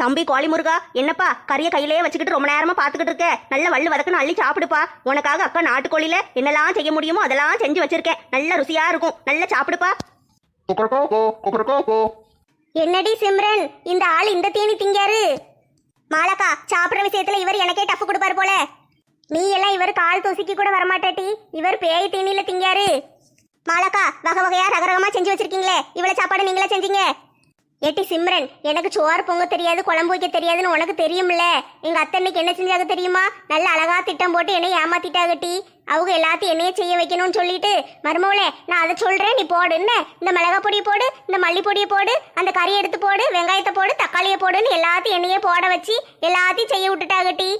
தம்பி கோழி முருகா என்னப்பா கறிய கையிலேயே வச்சுக்கிட்டு ரொம்ப நேரமா பாத்துக்கிட்டு இருக்க? நல்ல வள்ளு வதக்குன்னு அள்ளி சாப்பிடுப்பா. உனக்காக அக்கா நாட்டுக்கோழியில என்னெல்லாம் செய்ய முடியுமோ அதெல்லாம் செஞ்சு வச்சிருக்கேன். நல்ல ருசியா இருக்கும். நல்லா சாப்பிடுப்பா. என்னடி சிம்ரன் இந்த ஆள் இந்த தீனி திங்காரு? மாலக்கா சாப்பிடுற விஷயத்துல இவர் எனக்கே டஃப் கொடுப்பாரு போல. நீ எல்லாம் இவர் கால் தூசிக்கு கூட வரமாட்டாட்டி. இவர் பேய் தீனில திங்காரு. மாலக்கா வகை வகையா ரகரகமா செஞ்சு வச்சிருக்கீங்களே. இவ்வளவு சாப்பாடு நீங்களே செஞ்சீங்க. ஏட்டி சிம்ரன் எனக்கு சோறு பொங்க தெரியாது குழம்பு வைக்க தெரியாதுன்னு உனக்கு தெரியும்ல? எங்க அத்தை இன்னைக்கு என்ன செஞ்சாங்க தெரியுமா? நல்ல அழகா திட்டம் போட்டு என்னை ஏமாத்திட்டாகட்டி அவங்க எல்லாத்தையும் என்னையே செய்ய வைக்கணும்னு சொல்லிட்டு மருமவளே நான் அதை சொல்றேன் நீ போடு என்ன? இந்த மிளகா பொடியை போடு இந்த மல்லிப்பொடியை போடு அந்த கறி எடுத்து போடு வெங்காயத்தை போடு தக்காளியை போடுன்னு எல்லாத்தையும் என்னையே போட வச்சு எல்லாத்தையும் செய்ய விட்டுட்டாகட்டி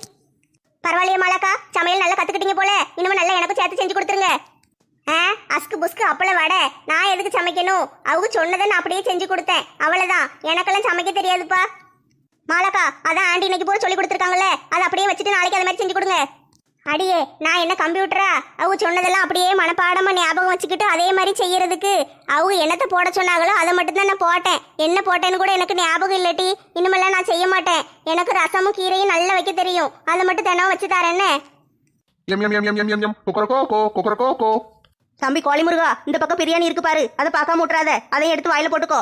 பரவாயில்லையே மாலாக்கா சமையல் நல்லா கத்துக்கிட்டீங்க போல. இனிமே நல்லா எனக்கும் சேர்த்து செஞ்சு கொடுத்துருங்க. அஸ்கு புஸ்கு அப்பள வடை. நான் எதுக்கு சமைக்கணும்? அவங்க சொன்னதை நான் அப்படியே செஞ்சு கொடுத்தேன். அவ்வளவுதான். எனக்கெல்லாம் சமைக்க தெரியாதுப்பா. மாலாக்கா அதான் ஆண்டி இன்னைக்கு போய் சொல்லி கொடுத்துருக்காங்களே அதை அப்படியே வச்சுட்டு நாளைக்கு அது மாதிரி செஞ்சு கொடுங்க. அடியே நான் என்ன கம்ப்யூட்டரா? அவங்க சொன்னதெல்லாம் அப்படியே மனப்பாடமா ஞாபகம் வச்சுக்கிட்டு அதே மாதிரி செய்யறதுக்கு. அவங்க என்னத்தை போட சொன்னாங்களோ அதை மட்டும்தான் நான் போட்டேன். என்ன போட்டேன்னு கூட எனக்கு ஞாபகம் இல்லட்டி. இனிமேல்லாம் நான் செய்ய மாட்டேன். எனக்கு ரசமும் கீரையும் நல்லா வைக்க தெரியும். அதை மட்டும் தினம் வச்சு தரேன்னு எம் எம் எம் எம் எம் எம் எம். கொக்கரக்கோ கொக்கரக்கோ தம்பி கோழி முருகா இந்த பக்கம் பிரியாணி இருக்கு பாரு. அதை பார்க்காம விட்றாத அதையும் எடுத்து வாயில போட்டுக்கோ.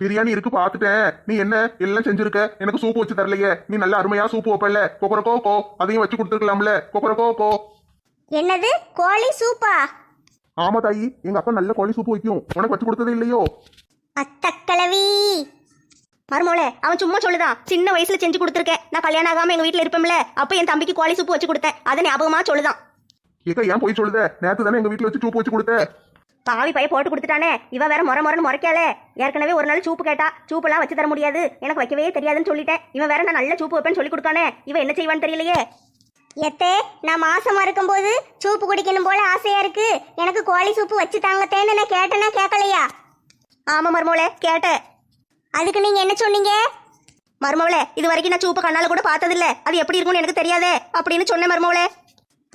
பிரியாணி இருக்கு பாத்துட்டேன் நீ என்ன? எல்லாம் செஞ்சிருக்க? எனக்கு சூப்பு வச்சு தரலையே. நீ நல்ல அருமையா சூப்பு வைப்பல கொக்கரக்கோ கோ. அதையும் வச்சு கொடுத்துருக்கலாம்ல. கொக்கரக்கோ கோ. என்னது? கோழி சூப்பா? ஆமா தாயி. எங்க அப்பா நல்ல கோழி சூப்பு வைக்கும். உனக்கு வச்சு கொடுத்ததே இல்லையோ? அத்தக்கிழவி மருமோளே அவன் சும்மா சொல்லுதான். சின்ன வயசுல செஞ்சு கொடுத்துருக்கேன். நான் கல்யாணம் ஆகாம எங்க வீட்டுல இருப்பேன்ல. அப்ப என் தம்பிக்கு கோழி சூப்பு வச்சு கொடுத்தேன். அதை ஞாபகமா சொல்லுதான். ஏக்கா ஏன் போய் சொல்லுத? நேத்து தானே எங்க வீட்டுல வச்சு சூப்பு வச்சு கொடுத்த பாவி பைய போட்டு கொடுத்துட்டானே. இவ வேற முறை முறைன்னு முறைக்காளே. ஏற்கனவே ஒரு நாள் சூப்பு கேட்டா சூப்பெல்லாம் வச்சு தர முடியாது. எனக்கு வைக்கவே தெரியாதுன்னு சொல்லிட்டேன். இவன் வேற நான் நல்ல சூப்பு வைப்பேன்னு சொல்லி கொடுக்கானே இவன் என்ன செய்வான்னு தெரியலையே. எத்தே நான் மாசமா இருக்கும்போது சூப்பு குடிக்கணும் போல ஆசையா இருக்கு. எனக்கு கோழி சூப்பு வச்சு தாங்கத்தேன்னு நான் கேட்டேனா கேட்கலையா ஆமா மருமோளே கேட்டேன். அதுக்கு நீங்க என்ன சொன்னீங்க? மருமவளே இது வரைக்கும் நான் சூப்பு கண்ணால கூட பார்த்ததில்ல. அது எப்படி இருக்கும்னு எனக்கு தெரியாதே. அப்படின்னு சொன்னேன் மருமவளே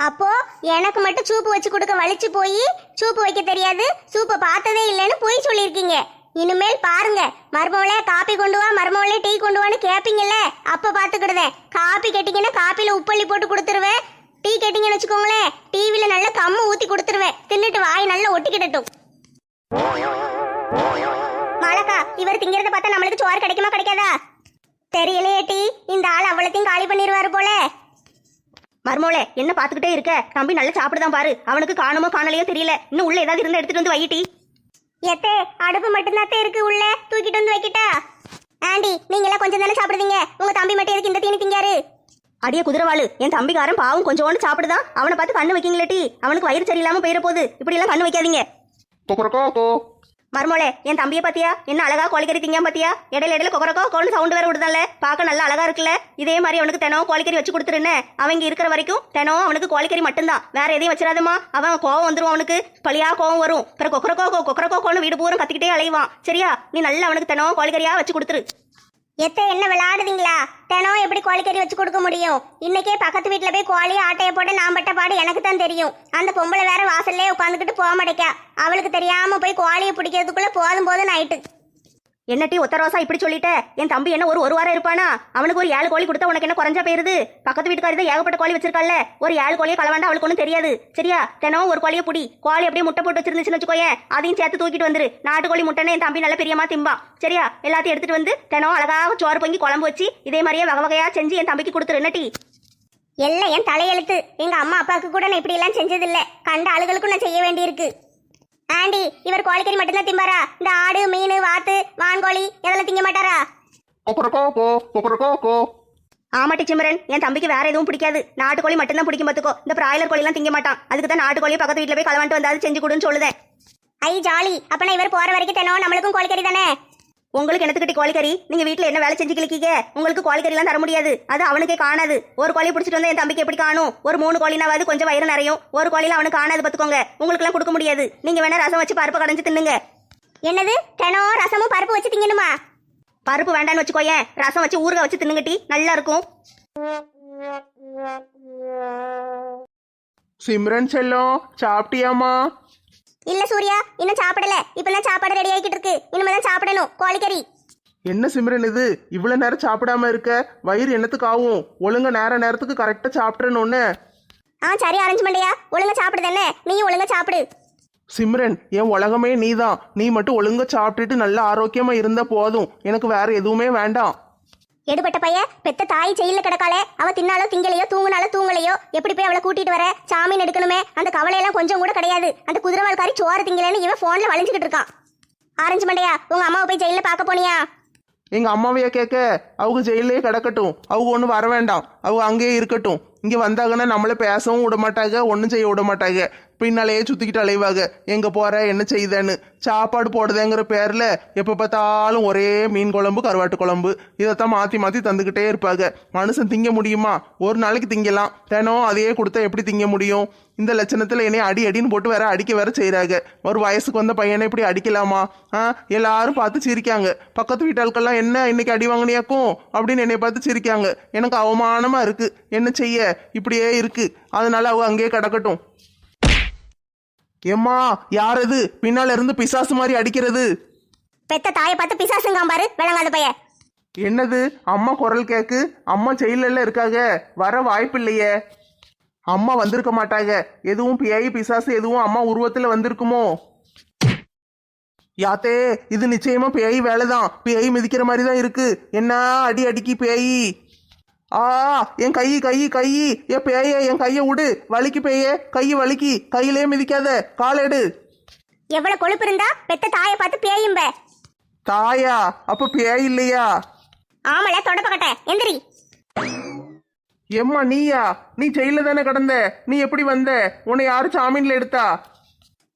அப்போ எனக்கு மட்டும் சூப்பு வச்சு கொடுக்க வலிச்சு போய் சூப்பு வைக்க தெரியாது. சூப்பை பார்த்ததே இல்லைன்னு போய் சொல்லியிருக்கீங்க. இனிமேல் பாருங்க. மருமவளே காப்பி கொண்டு வா மருமவளே டீ கொண்டு வான்னு கேப்பீங்கல்ல? அப்ப பாத்துக்கிடுதேன் காப்பி கேட்டீங்கன்னா காப்பில உப்பள்ளி போட்டு கொடுத்துருவேன். டீ கேட்டீங்கன்னு வச்சுக்கோங்களேன். டிவில நல்ல கம்மு ஊத்தி கொடுத்துருவேன். தின்னுட்டு வாய் நல்லா ஒட்டிக்கிடட்டும். மாலக்கா இவர் திங்கிறத பார்த்தா நம்மளுக்கு சோறு கிடைக்குமா கிடைக்காதா? தெரியலையே டீ. இந்த ஆள் அவ்வளோத்தையும் காலி பண்ணிடுவாரு போல. மருமவளே என்ன பாத்துக்கிட்டே இருக்க? தம்பி நல்லா சாப்பிடுதான் பாரு. அவனுக்கு காணுமோ காணலையோ தெரியல. இன்னும் உள்ள ஏதாவது இருந்தா எடுத்துட்டு வந்து வையிட்டி எத்தே அடுப்பு மட்டும்தான் இருக்கு உள்ள. தூக்கிட்டு வந்து வைக்கிட்டா. ஆண்டி நீங்க எல்லாம் கொஞ்சம் தானே சாப்பிடுவீங்க? உங்க தம்பி மட்டும் எதுக்கு இந்த தீனி திங்காரு? அடியே குதிரவாளு என் தம்பிக்காரன் பாவம் கொஞ்சோண்டு சாப்பிடுதான். அவனை பார்த்து கண்ணு வைக்கீங்களேட்டி அவனுக்கு வயிறு சரியில்லாம போயிட போகுது இப்படி எல்லாம் கண்ணு வைக்காதீங்க. மருமோளே என் தம்பியை பாத்தியா என்ன அழகா கோழிக்கறி திங்க பாத்தியா இடையில இடையில கொக்கரக்கோ கோல்னு சவுண்ட் வேற விடுதால? பார்க்க நல்லா அழகா இருக்குல்ல? இதே மாதிரி அவனுக்கு தினம் கோழிக்கறி வச்சு கொடுத்துருன்னு அவங்க இருக்கிற வரைக்கும் தினம் அவனுக்கு கோழிக்கறி மட்டும்தான். வேற எதையும் வச்சிடாதமா அவன் கோவம் வந்துடும் அவனுக்கு. பழியா கோவம் வரும். பிறகு கொக்கரக்கோ கோ கொக்கரக்கோ கோன்னு வீடு பூரம் கத்திக்கிட்டே அலைவான். சரியா? நீ நல்லா அவனுக்கு தினம் கோழிக்கறியா வச்சு கொடுத்துரு எத்த என்ன விளையாடுவீங்களா தினம் எப்படி கோழிக்கறி வச்சு கொடுக்க முடியும்? இன்னைக்கே பக்கத்து வீட்டில் போய் கோழி ஆட்டையை போட்டு நான் பட்ட பாடு எனக்கு தான் தெரியும். அந்த பொம்பளை வேற வாசல்லே உட்காந்துக்கிட்டு போக மாட்டேக்கா. அவளுக்கு தெரியாம போய் கோழியை பிடிக்கிறதுக்குள்ள போதும் போதும் நைட்டு என்னட்டி ஒத்த ரோசா இப்படி சொல்லிட்ட? என் தம்பி என்ன ஒரு ஒரு வாரம் இருப்பானா? அவனுக்கு ஒரு ஏழு கோழி கொடுத்தா உனக்கு என்ன குறைஞ்சா போயிருது? பக்கத்து வீட்டுக்காரி தான் ஏகப்பட்ட கோழி வச்சிருக்கல்ல ஒரு ஏழு கோழியை கலவாண்டா அவளுக்கு ஒன்றும் தெரியாது. சரியா? தினமும் ஒரு கோழியை புடி. கோழி அப்படியே முட்டை போட்டு வச்சிருந்துச்சுன்னு வச்சுக்கோயே அதையும் சேர்த்து தூக்கிட்டு வந்துரு. நாட்டுக்கோழி முட்டைன்னு என் தம்பி நல்ல பெரியமா திம்பான் சரியா? எல்லாத்தையும் எடுத்துட்டு வந்து தினமும் அழகாக சோறு பொங்கி குழம்பு வச்சு இதே மாதிரியே வகை வகையா செஞ்சு என் தம்பிக்கு கொடுத்துரு. என்னட்டி எல்லாம் என் தலையெழுத்து. எங்க அம்மா அப்பாவுக்கு கூட நான் இப்படி எல்லாம் செஞ்சதில்ல. கண்ட ஆளுகளுக்கும் நான் செய்ய வேண்டியிருக்கு. ஆண்டி இவர் கோழிக்கறி மட்டும்தான் திம்பாரா? இந்த ஆடு மீன் வாத்து வான்கோழி இதெல்லாம் திங்க மாட்டாரா? ஆமாட்டி சிம்ரன் என் தம்பிக்கு வேற எதுவும் பிடிக்காது. நாட்டுக்கோழி மட்டும்தான் பிடிக்கும் பார்த்துக்கோ இந்த பிராய்லர் கோழிலாம் திங்க மாட்டான். அதுக்கு தான் நாட்டுக்கோழியை பக்கத்து வீட்டில் போய் களவாண்டு வந்தாது செஞ்சு கொடுன்னு சொல்லுதேன். ஐ ஜாலி. அப்பனா இவர் போற வரைக்கும் தினம் நம்மளுக்கும் கோழிக்கறி தானே? உங்களுக்கு எனத்துக்கிட்டி கோழிக்கறி நீங்க வீட்ல என்ன வேலை செஞ்சு கிளிக்கீங்க உங்களுக்கு கோழிக்கறிலாம் தர முடியாது. அது அவனுக்கே காணாது. ஒரு கோழி பிடிச்சிட்டு வந்தா என் தம்பிக்கு எப்படி காணும்? ஒரு மூணு கோழினாவது கொஞ்சம் வயிறு நிறையும். ஒரு கோழில அவனுக்கு காணாது பாத்துக்கோங்க உங்களுக்குலாம் கொடுக்க முடியாது. நீங்க வேணா ரசம் வச்சு பருப்பு கடைஞ்சு தின்னுங்க. என்னது? தினம் ரசமும் பருப்பு வச்சு திங்கணுமா? பருப்பு வேண்டான்னு வச்சுக்கோயேன் ரசம் வச்சு ஊறுகாய் வச்சு தின்னுங்கட்டி நல்லா இருக்கும். சிம்ரன் செல்லம் சாப்பிட்டியாமா இல்ல சூர்யா இன்னும் சாப்பிடல. இப்பதான் சாப்பாடு ரெடி ஆகிட்டு இருக்கு. இனிமே தான் சாப்பிடணும். கோழிக்கறி. என்ன சிம்ரன் இது? இவ்வளவு நேரம் சாப்பிடாம இருக்க? வயிறு என்னத்துக்கு ஆகும் ஒழுங்கா நேர நேரத்துக்கு கரெக்டா சாப்பிட்றேன்னு ஆ சரி அரேஞ்ச் பண்ணியா? ஒழுங்கா சாப்பிடுது என்ன நீயும் ஒழுங்கா சாப்பிடு. சிம்ரன் என் உலகமே நீதான். நீ மட்டும் ஒழுங்கா சாப்பிட்டுட்டு நல்ல ஆரோக்கியமா இருந்தா போதும். எனக்கு வேற எதுவுமே வேண்டாம். எடுபட்ட பைய பெத்த தாய் செயல கிடக்காளே அவ தின்னாலோ திங்கலையோ தூங்குனாலோ தூங்கலையோ எப்படி போய் அவளை கூட்டிட்டு வர? சாமீன் எடுக்கணுமே. அந்த கவலையெல்லாம் கொஞ்சம் கூட கிடையாது. அந்த குதிரவால்காரி சோறு திங்கலன்னு இவன் போன்ல வளைஞ்சுக்கிட்டு இருக்கான். ஆரஞ்சு மண்டையா உங்க அம்மாவை போய் ஜெயில பார்க்க போனியா? எங்க அம்மாவைய கேட்க அவங்க ஜெயிலே கிடக்கட்டும். அவங்க ஒன்றும் வர வேண்டாம். அவங்க அங்கேயே இருக்கட்டும். இங்க வந்தாங்கன்னா நம்மள பேசவும் விட மாட்டாங்க ஒன்றும் செய்ய விட மாட்டாங்க பின்னாலேயே சுத்திக்கிட்டு அலைவாங்க. எங்க போற? என்ன செய்தேன்னு? சாப்பாடு போடுதேங்கிற பேர்ல எப்ப பார்த்தாலும் ஒரே மீன் குழம்பு கருவாட்டு குழம்பு. இதைத்தான் மாத்தி மாத்தி தந்துக்கிட்டே இருப்பாங்க. மனுஷன் திங்க முடியுமா? ஒரு நாளைக்கு திங்கலாம். தினம் அதையே கொடுத்தா எப்படி திங்க முடியும்? இந்த லட்சணத்துல என்னைய அடி அடின்னு போட்டு வேற அடிக்க வேற செய்கிறாங்க ஒரு வயசுக்கு வந்த பையனை இப்படி அடிக்கலாமா? ஆ? எல்லாரும் பார்த்து சிரிக்காங்க. பக்கத்து வீட்டாளுக்கெல்லாம் என்ன இன்னைக்கு அடி வாங்கினியாக்கும்? அப்படின்னு என்னை பார்த்து சிரிக்காங்க. எனக்கு அவமானமா இருக்கு. என்ன செய்ய? இப்படியே இருக்கு. அதனால அவங்க அங்கேயே கிடக்கட்டும். ஏம்மா யார் இது? பின்னால இருந்து பிசாசு மாதிரி அடிக்கிறது. பெத்த தாயை பார்த்து பிசாசுங்காம் பாரு விளங்காத பைய. என்னது? அம்மா குரல் கேக்கு? அம்மா ஜெயில இருக்காங்க வர வாய்ப்பு இல்லையே அம்மா வந்திருக்க மாட்டாங்க எதுவும் பேய் பிசாசு எதுவும் அம்மா உருவத்துல வந்திருக்குமோ? யாத்தே இது நிச்சயமா பேய் வேலைதான். பேய் மிதிக்கிற மாதிரி தான் இருக்கு. என்ன அடி அடிக்கி பேய்? ஆ என் கை கை கை. ஏ பேயே என் கையை விடு வலிக்கு பேயே. கை வலிக்கி. கையிலே மிதிக்காத. கால் எடு. எவ்வளவு கொழுப்பு இருந்தா பெத்த தாயை பார்த்து பேயும்ப. தாயா? அப்ப பேய் இல்லையா ஆமல தொடப்பக்கட்ட எந்திரி. எம்மா நீயா? நீ ஜெயில தானே கடந்த. நீ எப்படி வந்த? உன்னை யாரு ஜாமீன்ல எடுத்தா?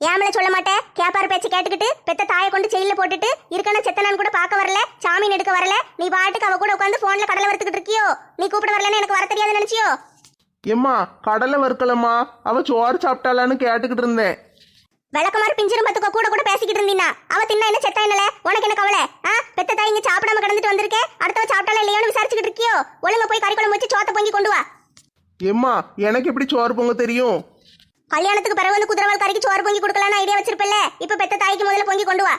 ஏமல சொல்ல மாட்டேன் கேப்பார் பேச்சு கேட்டுக்கிட்டு பெத்த தாயை கொண்டு ஜெயில போட்டுட்டு இருக்கணும் செத்தனான் கூட பார்க்க வரல சாமீன் எடுக்க வரல. நீ பாட்டுக்கு அவ கூட உட்காந்து போன்ல கடலை வறுத்துக்கிட்டு இருக்கியோ? நீ கூப்பிட வரலன்னு எனக்கு வர தெரியாது நினைச்சியோ? எம்மா கடலை வறுக்கலம்மா. அவ சோறு சாப்பிட்டாளான்னு கேட்டுக்கிட்டு இருந்தேன். விளக்கமாறு பிஞ்சிரும் பத்துக்கோ கூட கூட பேசிக்கிட்டு இருந்தீனா அவ தின்னா என்ன செத்தா என்னல? உனக்கு என்ன கவலை? ஆ? பெத்த தாய் இங்க சாப்பிடாம கிடந்துட்டு வந்திருக்கே? அடுத்தவ சாப்பிட்டால இல்லையோன்னு விசாரிச்சுக்கிட்டு இருக்கியோ? ஒழுங்கா போய் கறி குழம்பு வச்சு சோத்த பொங்கி கொண்டு வா. எம்மா எனக்கு எப்படி சோறு பொங்க தெரியும்? கல்யாணத்துக்கு பிறகு வந்து குதிரவால் கறிக்கு சோறு பொங்கி கொடுக்கலாம்னு ஐடியா வச்சிருப்பல இப்ப பெத்த தாய்க்கு முதல்ல பொங்கி கொண்டு வா.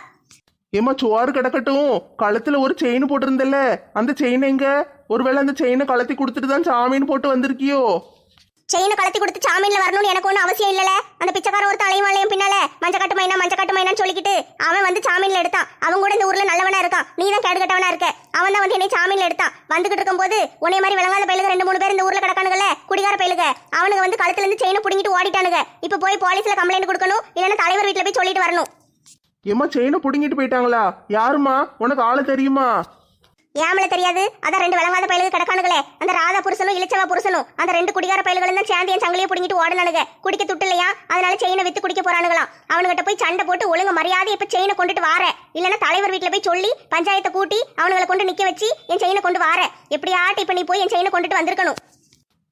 ஏமா சோறு கிடக்கட்டும். கழுத்துல ஒரு செயின் போட்டிருந்தல்ல அந்த செயின் எங்க? ஒருவேளை அந்த செயினை கலத்தி கொடுத்துட்டு தான் சாமீன் போட்டு வந்திருக்கியோ? செயினை கலத்தி கொடுத்து சாமீன்ல வரணும்னு எனக்கு ஒன்றும் அவசியம் இல்லல அந்த பிச்சைக்காரன் ஒரு தலைவாளையும் பின்னால மஞ்சக்கட்டு மைனா மஞ்சக்கட்டு மைனான்னு சொல்லிக்கிட்டு அவன் வந்து சாமீன்ல எடுத்தான். அவன் கூட இந்த ஊர்ல நல்லவனா இருக்கான். நீ தான் கேடுகட்டவனா இருக்க. அவன் தான் வந்து என்னை சாமீன்ல எடுத்தான். வந்துகிட்டு இருக்கும்போது உன்னை மாதிரி விளங்காத பயிலுக ரெண்டு மூணு பேர் இந்த ஊர்ல கிடக்கானுங்கல்ல குடிகார பயிலுக அவனுங்க வந்து கழுத்துல இருந்து செயினை புடிங்கிட்டு ஓடிட்டானுங்க இப்ப போய் போலீஸ்ல கம்ப்ளைண்ட் கொடுக்கணும் இல்லைன்னா தலைவர் வீட்டுல போய் சொல்லிட்டு வரணும். எம்மா செயினை புடுங்கிட்டு போயிட்டாங்களா? யாருமா உனக்கு ஆளு தெரியுமா? ஏமல தெரியாது? அதான் ரெண்டு விளங்காத பயலுக கிடக்கானுங்களே அந்த ராதா புருஷனும் இளிச்சவா புருஷனும் அந்த ரெண்டு குடிகார பயல்களும் தான் சேர்ந்து என் சங்கிலியை பிடிங்கிட்டு ஓடனானுங்க குடிக்க துட்டு இல்லையா அதனால செயினை வித்து குடிக்க போறானுங்களாம். அவனுகிட்ட போய் சண்டை போட்டு ஒழுங்கு மரியாதை இப்ப செயினை கொண்டுட்டு வார. இல்லைன்னா தலைவர் வீட்டுல போய் சொல்லி பஞ்சாயத்தை கூட்டி அவனுங்களை கொண்டு நிக்க வச்சு என் செயினை கொண்டு வார. எப்படியாட்டு இப்ப நீ போய் என் செயினை கொண்டுட்டு வந்திருக்கணும்?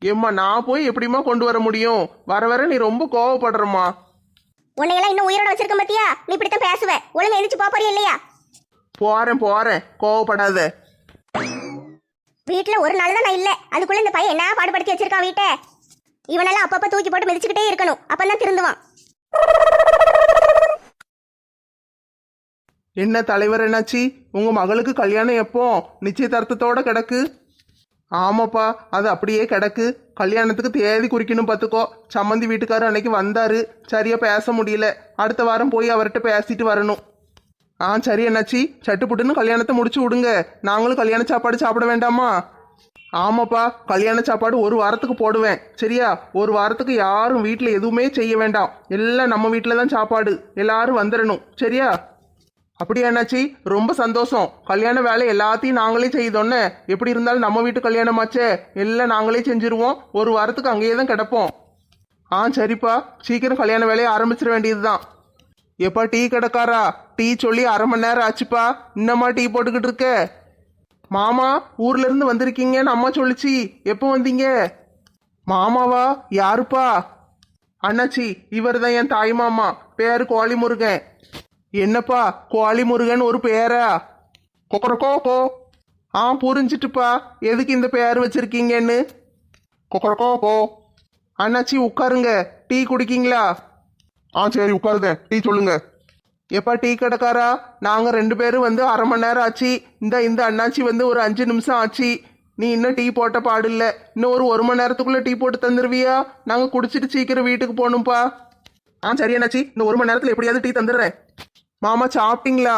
எம்மா நான் போய் எப்படிம்மா கொண்டு வர முடியும்? வர வர நீ ரொம்ப கோவப்படுறம்மா. உன்னையெல்லாம் இன்னும் உயிரோட வச்சிருக்க பத்தியா நீ இப்படித்தான் பேசுவ. ஒழுங்கு எந்திரிச்சு போறியா இல்லையா? போறேன் போறேன். கோவப்படாத. வீட்டில் ஒரு நாள் தான் நான் இல்லை. அதுக்குள்ளே இந்த பையன் என்ன பாடுபடுத்தி வச்சிருக்கான் வீட்டை? இவனெல்லாம் அப்பப்போ தூக்கி போட்டு மிதிச்சுக்கிட்டே இருக்கணும். அப்பதான் திருந்துவான். என்ன தலைவர் என்னாச்சு? உங்கள் மகளுக்கு கல்யாணம் எப்போ? நிச்சயதார்த்தத்தோட கிடக்கு. ஆமாப்பா அது அப்படியே கிடக்கு. கல்யாணத்துக்கு தேதி குறிக்கணும் பார்த்துக்கோ சம்மந்தி வீட்டுக்காரர் அன்னைக்கு வந்தாரு. சரியா பேச முடியல. அடுத்த வாரம் போய் அவர்கிட்ட பேசிட்டு வரணும். ஆ சரி என்னாச்சி சட்டுப்புட்டுன்னு கல்யாணத்தை முடிச்சு விடுங்க. நாங்களும் கல்யாண சாப்பாடு சாப்பிட வேண்டாமா? ஆமாப்பா கல்யாண சாப்பாடு ஒரு வாரத்துக்கு போடுவேன். சரியா? ஒரு வாரத்துக்கு யாரும் வீட்டில் எதுவுமே செய்ய வேண்டாம். எல்லாம் நம்ம வீட்டில் தான் சாப்பாடு. எல்லாரும் வந்துடணும் சரியா? அப்படியா என்னாச்சி ரொம்ப சந்தோஷம். கல்யாண வேலை எல்லாத்தையும் நாங்களே செய்தோன்னே. எப்படி இருந்தாலும் நம்ம வீட்டு கல்யாணமாச்சே. எல்லாம் நாங்களே செஞ்சிருவோம். ஒரு வாரத்துக்கு அங்கேயே தான் கிடப்போம். ஆ சரிப்பா. சீக்கிரம் கல்யாண வேலையை ஆரம்பிச்சிட வேண்டியது தான் எப்பா டீ கடைக்காரா? டீ சொல்லி அரை மணி நேரம் ஆச்சுப்பா. இன்னமா டீ போட்டுக்கிட்டு இருக்க? மாமா ஊர்ல இருந்து வந்திருக்கீங்கன்னு அம்மா சொல்லுச்சு. எப்போ வந்தீங்க? மாமாவா? யாருப்பா? அண்ணாச்சி இவர் தான் என் தாய் மாமா. பேரு கோழி முருகன் என்னப்பா கோழி முருகன் ஒரு பேரா? கொக்கரக்கோ கோ. ஆ புரிஞ்சிட்டுப்பா. எதுக்கு இந்த பேர் வச்சிருக்கீங்கன்னு? கொக்கரக்கோ கோ. அண்ணாச்சி உட்காருங்க. டீ குடிக்கீங்களா? ஆ சரி உட்காருங்க. டீ சொல்லுங்க. எப்பா டீ கடைக்காரா? நாங்கள் ரெண்டு பேரும் வந்து அரை மணி நேரம் ஆச்சு. இந்த இந்த அண்ணாச்சி வந்து ஒரு அஞ்சு நிமிஷம் ஆச்சு. நீ இன்னும் டீ போட்ட பாடில்ல இன்னும் ஒரு ஒரு மணி நேரத்துக்குள்ளே டீ போட்டு தந்துருவியா? நாங்கள் குடிச்சிட்டு சீக்கிரம் வீட்டுக்கு போகணும்ப்பா ஆ சரி அண்ணாச்சி இன்னும் ஒரு மணி நேரத்தில் எப்படியாவது டீ தந்துடுறேன். மாமா சாப்பிட்டீங்களா?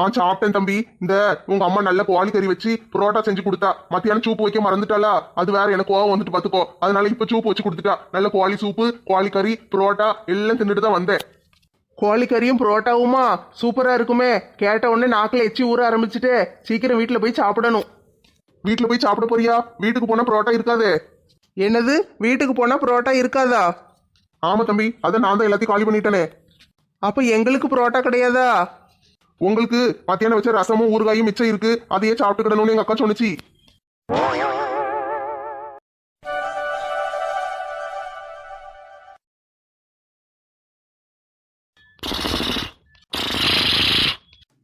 ஆ சாப்பிட்டேன் தம்பி. இந்த உங்க அம்மா நல்ல கோழி கறி வச்சு புரோட்டா செஞ்சு கொடுத்தா. மத்தியானம் சூப்பு வைக்க மறந்துட்டாளா? அது வேற எனக்கு கோவம் வந்துட்டு பாத்துக்கோ அதனால இப்ப சூப்பு வச்சு கொடுத்துட்டா. நல்ல கோழி சூப்பு கோழி கறி புரோட்டா எல்லாம் தின்னுட்டு தான் வந்தேன். கோழி கறியும் புரோட்டாவுமா? சூப்பராக இருக்குமே. கேட்ட உடனே நாக்கில் எச்சி ஊற ஆரம்பிச்சுட்டு. சீக்கிரம் வீட்டில் போய் சாப்பிடணும். வீட்டில் போய் சாப்பிட போறியா? வீட்டுக்கு போனா புரோட்டா இருக்காதே. என்னது? வீட்டுக்கு போனால் புரோட்டா இருக்காதா? ஆமா தம்பி அதை நான் தான் எல்லாத்தையும் காலி பண்ணிட்டேனே. அப்போ எங்களுக்கு புரோட்டா கிடையாதா? உங்களுக்கு மத்தியானம் வச்ச ரசமும் ஊறுகாயும் மிச்சம் இருக்கு. அதையே சாப்பிட்டுக்கிடணும்னு எங்க அக்கா சொன்னிச்சு.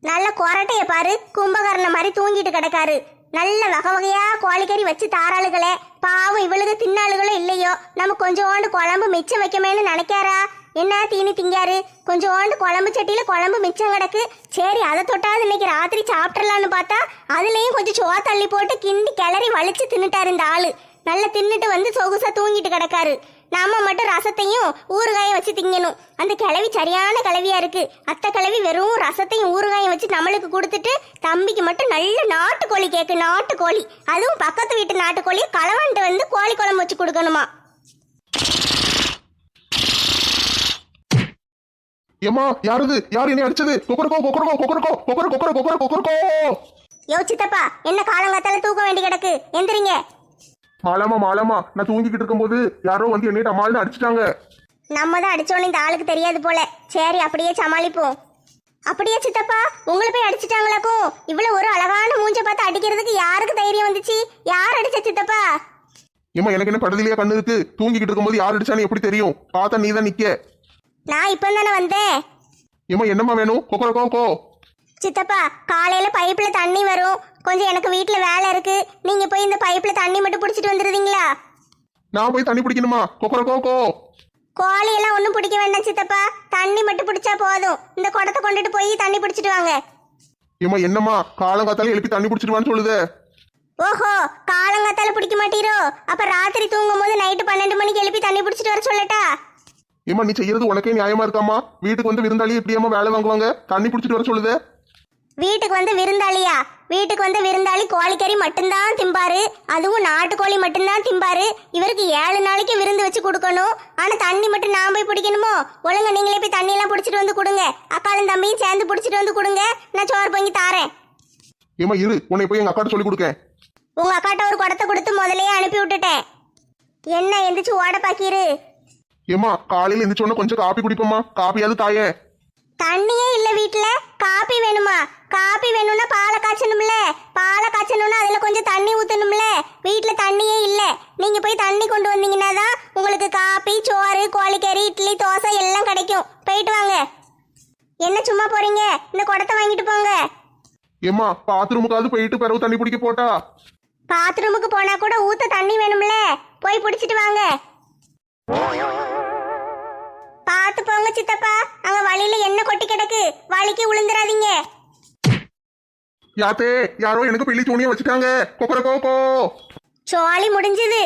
நல்ல கொரட்டைய பாரு. கும்பகர்ண மாதிரி தூங்கிட்டு கிடக்காரு. நல்ல வகை வகையா கோழிக்கறி வச்சு தாராளுகளே. பாவம் இவளுக்கு தின்னாளுகளோ இல்லையோ? நம்ம கொஞ்சோண்டு குழம்பு மிச்சம் வைக்கமேன்னு நினைக்காரா? என்ன தீனி திங்காரு? கொஞ்சோண்டு குழம்பு சட்டியில் குழம்பு மிச்சம் கிடக்கு. சரி அதை தொட்டாது இன்னைக்கு ராத்திரி சாப்பிட்றலான்னு பார்த்தா அதுலேயும் கொஞ்சம் சோா தள்ளி போட்டு கிண்டி கிளறி வலிச்சு தின்னுட்டாரு இந்த ஆள். நல்லா தின்னுட்டு வந்து சொகுசா தூங்கிட்டு கிடக்காரு. நாம மட்டும் ரசத்தையும் ஊறுகாயும் வச்சு திங்கணும். அந்த கிளவி சரியான கிளவியா இருக்கு. அத்தை கிளவி வெறும் ரசத்தையும் ஊறுகாயும் வச்சு நம்மளுக்கு கொடுத்துட்டு தம்பிக்கு மட்டும் நல்ல நாட்டுக்கோழி கேக்கு நாட்டுக்கோழி. அதுவும் பக்கத்து வீட்டு நாட்டுக்கோழி கலவன்ட்டு வந்து கோழி குழம்பு வச்சு கொடுக்கணுமா? ஏமா யாருது? யார் என்னை அடிச்சது? கொக்கரக்கோ கொக்கரக்கோ கொக்கரக்கோ கொக்கர கொக்கர கொக்கர கொக்கரக்கோ! யோ சித்தப்பா என்ன காலங்காத்தால தூக்க வேண்டி கிடக்கு? எந்திரிங்க. மாலாமா மாலாமா நான் தூங்கிக்கிட்டு இருக்கும்போது யாரோ வந்து என்னைய டமால்னு அடிச்சிட்டாங்க. நம்ம தான் அடிச்சோன்னு இந்த ஆளுக்கு தெரியாது போல. சரி அப்படியே சமாளிப்போம். அப்படியே சித்தப்பா உங்களை போய் அடிச்சிட்டாங்களாக்கும்? இவ்வளவு ஒரு அழகான மூஞ்ச பார்த்து அடிக்கிறதுக்கு யாருக்கு தைரியம் வந்துச்சு? யார் அடிச்ச சித்தப்பா? ஏமா எனக்கு என்ன படுதலையா கண்ணு இருக்கு? தூங்கிக்கிட்டு இருக்கும்போது யார் அடிச்சான்னு எப்படி தெரியும்? பார்த்தா நீ தான் நிக்க. நான் இப்போ தானே வந்தேன். ஏமா என்னம்மா வேணும்? கொக்கரக்கோ கோ சித்தப்பா காலையில பைப்ல தண்ணி வரும். கொஞ்சம் எனக்கு வீட்ல வேலை இருக்கு. நீங்க போய் இந்த பைப்ல தண்ணி மட்டும் பிடிச்சிட்டு வந்துடுறீங்களா? நான் போய் தண்ணி பிடிக்கணுமா? கொக்கரக்கோ கோ கோழி எல்லாம் ஒன்றும் பிடிக்க வேண்டாம் சித்தப்பா. தண்ணி மட்டும் பிடிச்சா போதும். இந்த குடத்தை கொண்டுட்டு போய் தண்ணி பிடிச்சிட்டு வாங்க. ஏமா என்னம்மா? காலங்காத்தால எழுப்பி தண்ணி பிடிச்சிட்டு சொல்லுதே. ஓஹோ காலங்காத்தால பிடிக்க மாட்டீரோ? அப்ப ராத்திரி தூங்கும் போது நைட்டு பன்னெண்டு மணிக்கு எழுப்பி தண்ணி பிடிச்சிட்டு வர சொல்லட்டா? ஏமா நீ செய்யறது உனக்கே நியாயமா இருக்காமா வீட்டுக்கு வந்து விருந்தாளி எப்படியாமா வேலை வாங்குவாங்க? தண்ணி பிடிச்சிட்டு வர சொல்லுதே. வீட்டுக்கு வந்து விருந்தாளியா? வீட்டுக்கு வந்து விருந்தாளி கோழிக்கறி மட்டும்தான் திம்பாரு. அதுவும் நாட்டுக்கோழி மட்டும்தான் திம்பாரு. இவருக்கு ஏழு நாளைக்கு விருந்து வச்சு கொடுக்கணும். ஆனா தண்ணி மட்டும் நான் போய் பிடிக்கணுமோ? ஒழுங்க நீங்களே போய் தண்ணி எல்லாம் பிடிச்சிட்டு வந்து கொடுங்க. அக்காலும் தம்பியும் சேர்ந்து பிடிச்சிட்டு வந்து கொடுங்க. நான் சோறு பொங்கி தாரேன். ஏமா இரு. உன்னை போய் எங்க அக்காட்ட சொல்லி கொடுக்கேன். உங்க அக்காட்ட ஒரு குடத்தை கொடுத்து முதல்லயே அனுப்பி விட்டுட்டேன். என்ன எந்திரிச்சு ஓட பாக்கிரு ஏமா காலையில எந்திரிச்ச உடனே கொஞ்சம் காப்பி குடிப்போமா காப்பியாவது தாயே. தண்ணியே இல்ல வீட்ல. காப்பி வேணுமா? காப்பி வேணும்னா பாலை காய்ச்சணும்ல. பாலை காய்ச்சணும்னா அதுல கொஞ்சம் தண்ணி ஊத்தணும்ல. வீட்ல தண்ணியே இல்ல. நீங்க போய் தண்ணி கொண்டு வந்தீங்கன்னா தான் உங்களுக்கு காப்பி சோறு கோழிக்கறி இட்லி தோசை எல்லாம் கிடைக்கும். போயிட்டு வாங்க. என்ன சும்மா போறீங்க? இந்த குடத்தை வாங்கிட்டு போங்க. ஏமா பாத்ரூமுக்காவது போயிட்டு பிறகு தண்ணி பிடிக்க போட்டா? பாத்ரூமுக்கு போனா கூட ஊத்த தண்ணி வேணும்ல. போய் பிடிச்சிட்டு வாங்க. பார்த்து போங்க சித்தப்பா. அங்க வழியில என்ன கொட்டி கிடக்கு? வலிக்கு விழுந்துடாதீங்க யாத்தே யாரோ எனக்கு பிள்ளி துணியை வச்சுட்டாங்க. கொக்கரக்கோ கோ சோழி முடிஞ்சது.